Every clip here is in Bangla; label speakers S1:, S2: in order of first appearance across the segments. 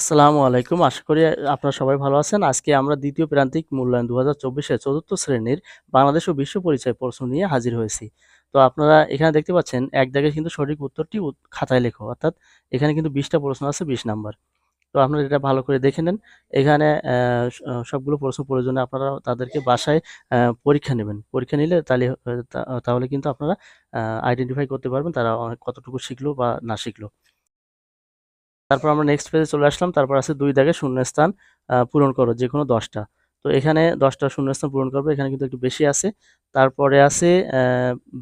S1: আসসালামু আলাইকুম। আশা করি আপনারা সবাই ভালো আছেন। আজকে আমরা দ্বিতীয় প্রান্তিক মূল্যায়ন ২০২৪ এর ৪র্থ শ্রেণির বাংলাদেশ ও বিশ্ব পরিচয় প্রশ্ন নিয়ে হাজির হয়েছি। তো আপনারা এখানে দেখতে পাচ্ছেন, এক দাগে কিন্তু সঠিক উত্তরটি খাতায় লেখো। অর্থাৎ এখানে কিন্তু বিশটা প্রশ্ন আছে ২০ নাম্বার। তো আপনারা এটা ভালো করে দেখে নেন। এখানে সবগুলো প্রশ্ন প্রয়োজনে আপনারা তাদেরকে বাসায় পরীক্ষা নেবেন। পরীক্ষা নিলে তাহলে তাহলে কিন্তু আপনারা আইডেন্টিফাই করতে পারবেন তারা অ কতটুকু শিখলো বা না শিখলো। তারপর আমরা নেক্সট পেজে চলে আসলাম। তারপর আছে দুই দাগে শূন্যস্থান পূরণ করো যে কোনো দশটা তো এখানে ১০ টা শূন্যস্থান পূরণ করবে। এখানে কিন্তু একটু বেশি আছে। তারপরে আছে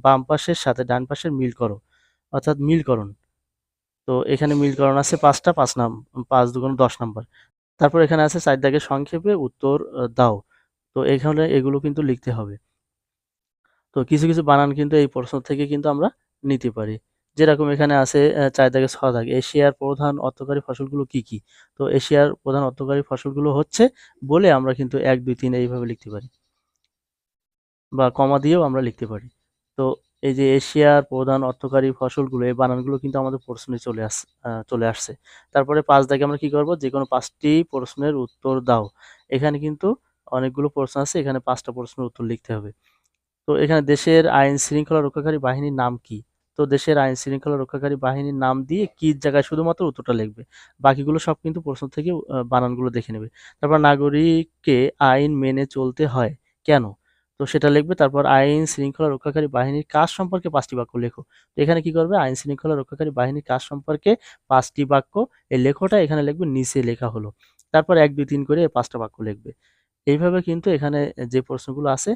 S1: বাম পাশের সাথে ডান পাশের মিল করো। অর্থাৎ মিলকরণ। তো এখানে মিলকরণ আছে ৫ টা ৫ নাম ৫ দুগুণ ১০ নাম্বার। তারপর এখানে আছে ৪ দাগে সংক্ষেপে উত্তর দাও। তো এখানে এগুলো কিন্তু লিখতে হবে। তো কিছু, কিছু বানান কিন্তু এই প্রশ্ন থেকে কিন্তু আমরা নিতে পারি। যেরকম এখানে আছে ৪ দাগে ৬ দাগ এশিয়ার প্রধান অর্থকারী ফসলগুলো কি, কি? তো এশিয়ার প্রধান অর্থকারী ফসলগুলো হচ্ছে বলে আমরা কিন্তু ১, ২, ৩ এইভাবে লিখতে পারি। বা কমা দিয়েও আমরা লিখতে পারি। তো এই যে এশিয়ার প্রধান অর্থকারী ফসলগুলো এই বানানগুলো কিন্তু আমাদের প্রশ্নে চলে আস চলে আসছে। তারপরে পাঁচ দাগে আমরা কি করব? যে কোনো পাঁচটি প্রশ্নের উত্তর দাও। এখানে কিন্তু অনেকগুলো প্রশ্ন আছে। এখানে পাঁচটা প্রশ্নের উত্তর লিখতে হবে। তো এখানে দেশের আইন শৃঙ্খলা রক্ষাকারী বাহিনীর নাম কি? তো দেশের আইন শৃঙ্খলা রক্ষাকারী বাহিনীর নাম দিয়ে কি জায়গায় শুধুমাত্র উত্তরটা লিখবে। বাকিগুলো সব কিন্তু প্রশ্ন থেকে বানানগুলো দেখে নেবে। তারপর নাগরিককে আইন মেনে চলতে হয় কেন? তো সেটা লিখবে। তারপর আইন শৃঙ্খলা রক্ষাকারী বাহিনীর কাজ সম্পর্কে পাঁচটি বাক্য লেখো। তো এখানে কি করবে? আইন শৃঙ্খলা রক্ষাকারী বাহিনীর কাজ সম্পর্কে পাঁচটি বাক্য এই লেখোটা এখানে লিখবে নিচে লেখা হলো। তারপর ১, ২, ৩ করে ৫ টা বাক্য লিখবে। এইভাবে কিন্তু এখানে যে প্রশ্নগুলো আছে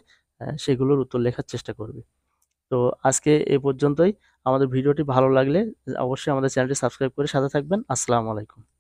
S1: সেগুলোর উত্তর লেখার চেষ্টা করবে। তো আজকে এ পর্যন্তই। আমাদের ভিডিওটি ভালো লাগলে অবশ্যই আমাদের চ্যানেলটি সাবস্ক্রাইব করে সাথে থাকবেন। আসসালামু আলাইকুম।